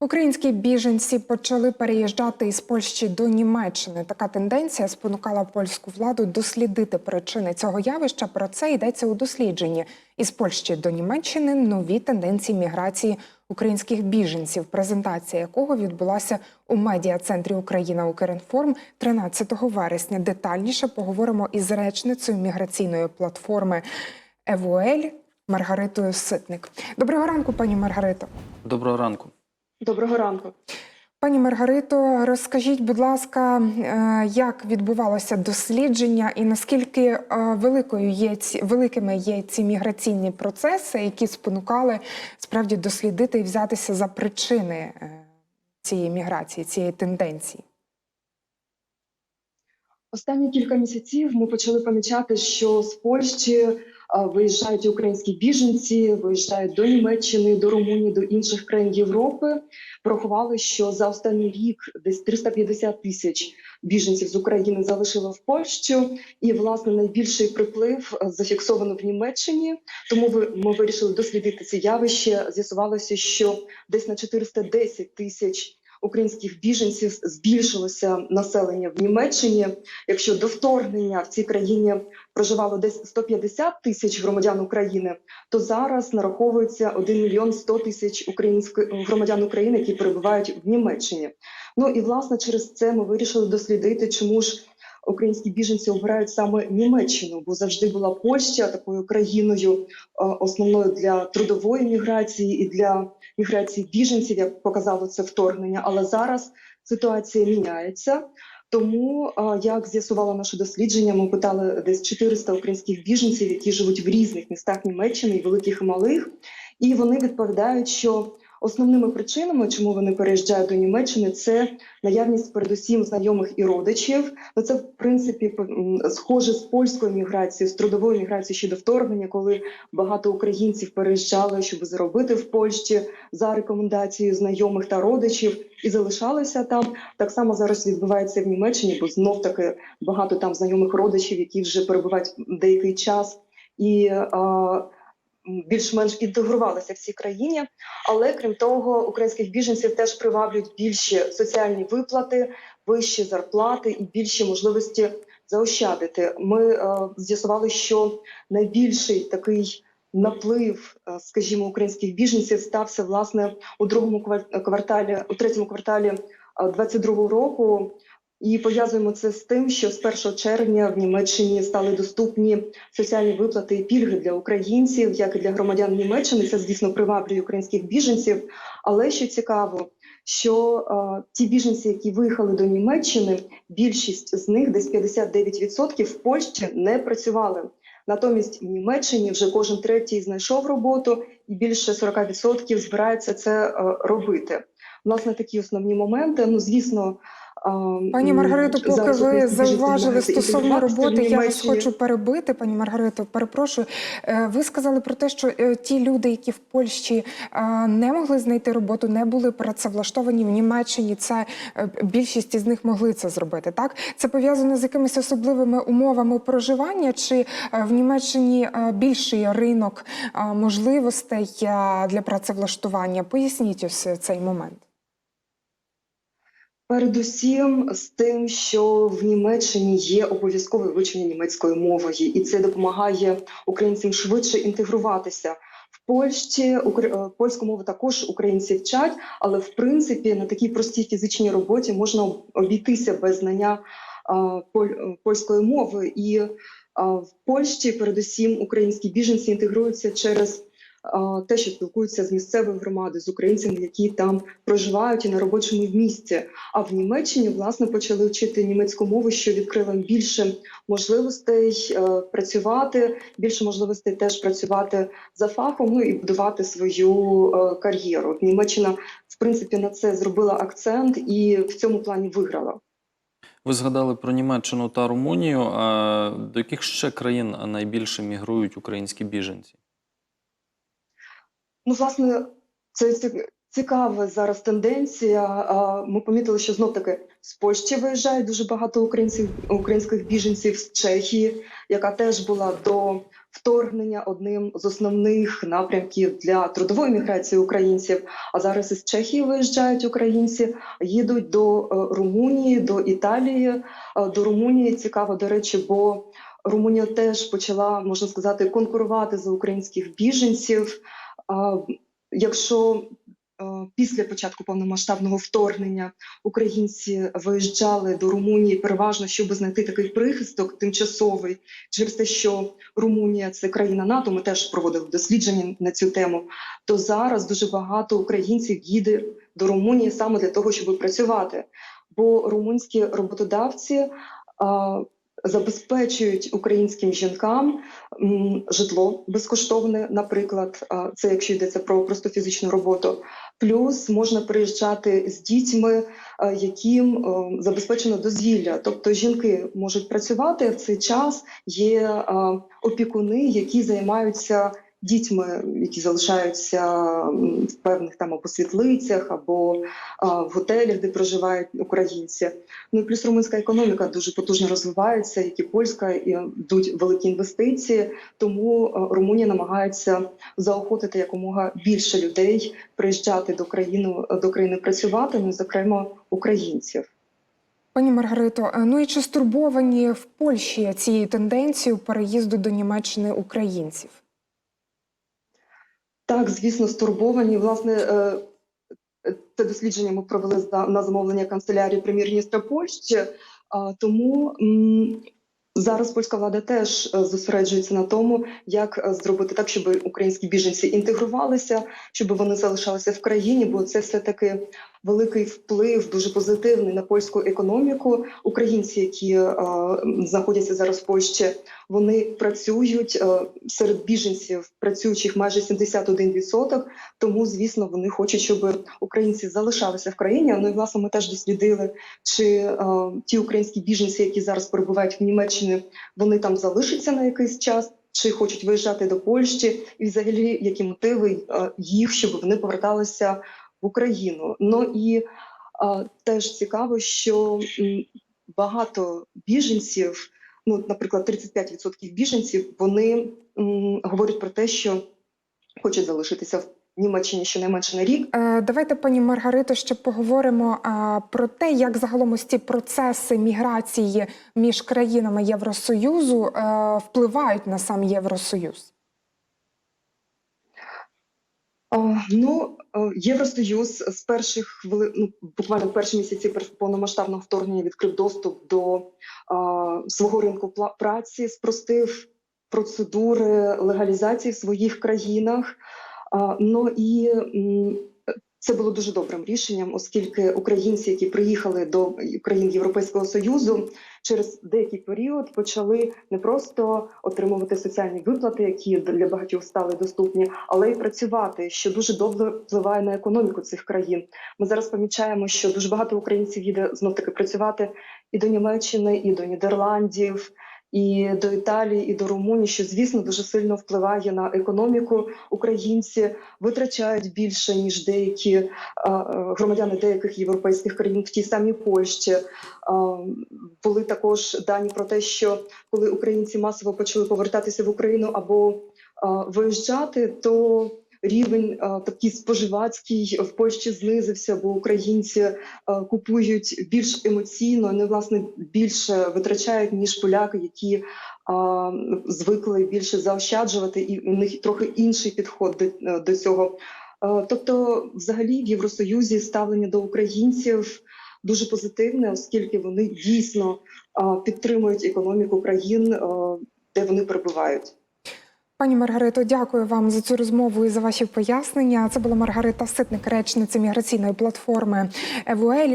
Українські біженці почали переїжджати із Польщі до Німеччини. Така тенденція спонукала польську владу дослідити причини цього явища. Про це йдеться у дослідженні із Польщі до Німеччини нові тенденції міграції українських біженців, презентація якого відбулася у медіа-центрі Україна Укрінформ 13 вересня. Детальніше поговоримо із речницею міграційної платформи Евуель Маргаритою Ситник. Доброго ранку, пані Маргарито. Доброго ранку. Доброго ранку. Пані Маргарито, розкажіть, будь ласка, е, як відбувалося дослідження і наскільки е, великою є ці великими є ці міграційні процеси, які спонукали справді дослідити і взятися за причини е, цієї міграції, цієї тенденції? Останні кілька місяців ми почали помічати, що з Польщі виїжджають українські біженці, виїжджають до Німеччини, до Румунії, до інших країн Європи. Порахували, що за останній рік десь 350 тисяч біженців з України залишили в Польщу, і власне найбільший приплив зафіксовано в Німеччині. Тому ми вирішили дослідити це явище. З'ясувалося, що десь на 410 тисяч. Українських біженців збільшилося населення в Німеччині. Якщо до вторгнення в цій країні проживало десь 150 тисяч громадян України, то зараз нараховується 1 мільйон 100 тисяч українських громадян України, які перебувають в Німеччині. Ну і власне через це ми вирішили дослідити, чому ж українські біженці обирають саме Німеччину, бо завжди була Польща такою країною е, основною для трудової міграції і для міграції біженців, як показало це вторгнення. Але зараз ситуація міняється. Тому, як з'ясувало наше дослідження, ми питали десь 400 українських біженців, які живуть в різних містах Німеччини, і великих і малих, і вони відповідають, що основними причинами, чому вони переїжджають до Німеччини, це наявність передусім знайомих і родичів. Ну це в принципі схоже з польською міграцією, з трудовою міграцією ще до вторгнення, коли багато українців переїжджали, щоб заробити в Польщі за рекомендацією знайомих та родичів і залишалися там. Так само зараз відбувається в Німеччині, бо знов таки багато там знайомих родичів, які вже перебувають деякий час і а, більш-менш інтегрувалися в цій країні. Але крім того, українських біженців теж приваблюють більші соціальні виплати, вищі зарплати і більші можливості заощадити. Ми е, з'ясували, що найбільший такий наплив, е, скажімо, українських біженців стався власне у другому квар- кварталі, у третьому кварталі 22 року. І пов'язуємо це з тим, що з 1 червня в Німеччині стали доступні соціальні виплати і пільги для українців, як і для громадян Німеччини. Це звісно приваблює українських біженців. Але що цікаво, що е, ті біженці, які виїхали до Німеччини, більшість з них, десь 59% в Польщі не працювали. Натомість в Німеччині вже кожен третій знайшов роботу, і більше 40% збирається це е, робити. Власне, такі основні моменти. Ну, звісно, Пані Маргарито, поки ви зауважили стосовно роботи, я вас хочу перебити, пані Маргарито. Перепрошую. Е, Ви сказали про те, що е, ті люди, які в Польщі е, не могли знайти роботу, не були працевлаштовані в Німеччині. Це більшість із них могли це зробити. Так це пов'язано з якимись особливими умовами проживання, чи в Німеччині більший ринок можливостей для працевлаштування? Поясніть ось цей момент. Передусім з тим, що в Німеччині є обов'язкове вивчення німецької мови, і це допомагає українцям швидше інтегруватися. В Польщі е, польську мову також українці вчать, але в принципі на такій простій фізичній роботі можна обійтися без знання поль- е, польської мови. І в Польщі, передусім, українські біженці інтегруються через те, що спілкуються з місцевою громадою, з українцями, які там проживають і на робочому місці. А в Німеччині власне почали вчити німецьку мову, що відкрило більше можливостей е, працювати, більше можливостей теж працювати за фахом, ну і будувати свою е, кар'єру. Німеччина в принципі на це зробила акцент і в цьому плані виграла. Ви згадали про Німеччину та Румунію. А до яких ще країн найбільше мігрують українські біженці? Ну, власне, це ці- цікава зараз тенденція. Ми помітили, що знов таки з Польщі виїжджає дуже багато українців, українських біженців з Чехії, яка теж була до вторгнення одним з основних напрямків для трудової міграції українців. А зараз із Чехії виїжджають українці, їдуть до е, Румунії, до Італії. Е, До Румунії цікаво, до речі, бо Румунія теж почала, можна сказати, конкурувати за українських біженців. Якщо після початку повномасштабного вторгнення українці виїжджали до Румунії переважно, щоб знайти такий прихисток тимчасовий, через те, що Румунія це країна НАТО, ми теж проводили дослідження на цю тему. То зараз дуже багато українців їде до Румунії саме для того, щоб працювати. Бо румунські роботодавці забезпечують українським жінкам житло безкоштовне, наприклад, це якщо йдеться про просто фізичну роботу. Плюс можна приїжджати з дітьми, яким е, забезпечено дозвілля. Тобто жінки можуть працювати в цей час. Є опікуни, які займаються дітьми, які залишаються в певних там або світлицях, або а, в готелях, де проживають українці. Ну і плюс румунська економіка дуже потужно розвивається, як і польська, і йдуть великі інвестиції. Тому е, Румунія намагається заохотити якомога більше людей приїжджати до країни до країни працювати, ну зокрема українців. Пані Маргарито, е, ну і чи стурбовані в Польщі цією тенденцією переїзду до Німеччини українців? Так, звісно, стурбовані. Власне, е, це дослідження ми провели на замовлення канцелярії прем'єр-міністра Польщі. Тому зараз польська влада теж е, зосереджується на тому, як е, зробити так, щоб українські біженці інтегрувалися, щоб вони залишалися в країні, бо це все таки великий вплив, дуже позитивний на польську економіку. Українці, які е, знаходяться зараз в Польщі, вони працюють е, серед біженців, працюючих майже 71%. Тому, звісно, вони хочуть, щоб українці залишалися в країні. Ну і власне ми теж дослідили, чи е, ті українські біженці, які зараз перебувають в Німеччині, вони там залишаться на якийсь час. Чи хочуть виїжджати до Польщі, і взагалі які мотиви їх, щоб вони поверталися в Україну? Ну і е, теж цікаво, що багато біженців, ну, наприклад, 35% біженців, вони м, говорять про те, що хочуть залишитися в Німеччині щонайменше на рік. Е, Давайте, пані Маргарито, ще поговоримо а, про те, як загалом ось ці процеси міграції між країнами Євросоюзу е, впливають на сам Євросоюз. Ну, Євросоюз з перших хвилин, ну, буквально в перші місяці повномасштабного вторгнення відкрив доступ до е, свого ринку праці, спростив процедури легалізації в своїх країнах. Е, ну і це було дуже добрим рішенням, оскільки українці, які приїхали до країн Європейського союзу, через деякий період почали не просто отримувати соціальні виплати, які для багатьох стали доступні, але й працювати, що дуже добре впливає на економіку цих країн. Ми зараз помічаємо, що дуже багато українців їде знов таки працювати і до Німеччини, і до Нідерландів. І до Італії, і до Румунії, що звісно дуже сильно впливає на економіку. Українці витрачають більше ніж деякі е, е, громадяни деяких європейських країн в тій самій Польщі. Е, Були також дані про те, що коли українці масово почали повертатися в Україну або виїжджати, то рівень е, такий споживацький в Польщі знизився, бо українці е, купують більш емоційно, не власне більше витрачають ніж поляки, які е, звикли більше заощаджувати, і у них трохи інший підход до, до цього. Тобто, взагалі, в Євросоюзі ставлення до українців дуже позитивне, оскільки вони дійсно підтримують економіку країн, де вони перебувають. Пані Маргарито, дякую вам за цю розмову і за ваші пояснення. Це була Маргарита Ситник, речниця міграційної платформи ЕВУЕЛь.